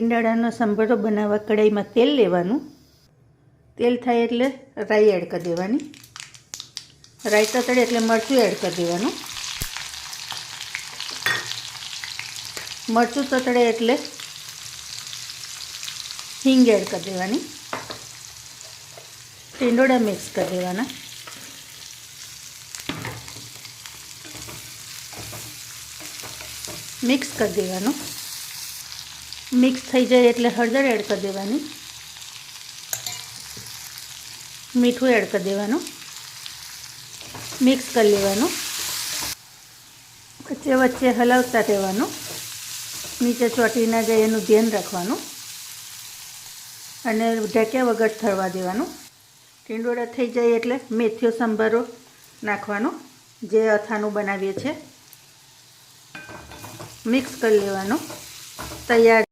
ઈંડાળાનો સંભારો બનાવવા કઢાઈમાં તેલ લેવાનું. તેલ થાય એટલે રાઈ એડ કરી દેવાની. રાઈ તતડે એટલે મરચું એડ કરી દેવાનું. મરચું તતડે એટલે હિંગ એડ કરી દેવાની. ટીંડોળા મિક્સ કરી દેવાના. મિક્સ કરી દેવાનું. મિક્સ થઈ જાય એટલે હળદર એડ કરી દેવાની. મીઠું એડ કરી દેવાનું. મિક્સ કરી લેવાનું. વચ્ચે વચ્ચે હલાવતા રહેવાનું. નીચે ચોટી ના જાય એનું ધ્યાન રાખવાનું. અને ઢેક્યા વગર થરવા દેવાનું. ટીંડોળા થઈ જાય એટલે મેથીઓ, સંભારો નાખવાનો, જે અથાણું બનાવીએ છીએ. મિક્સ કરી લેવાનું. તૈયાર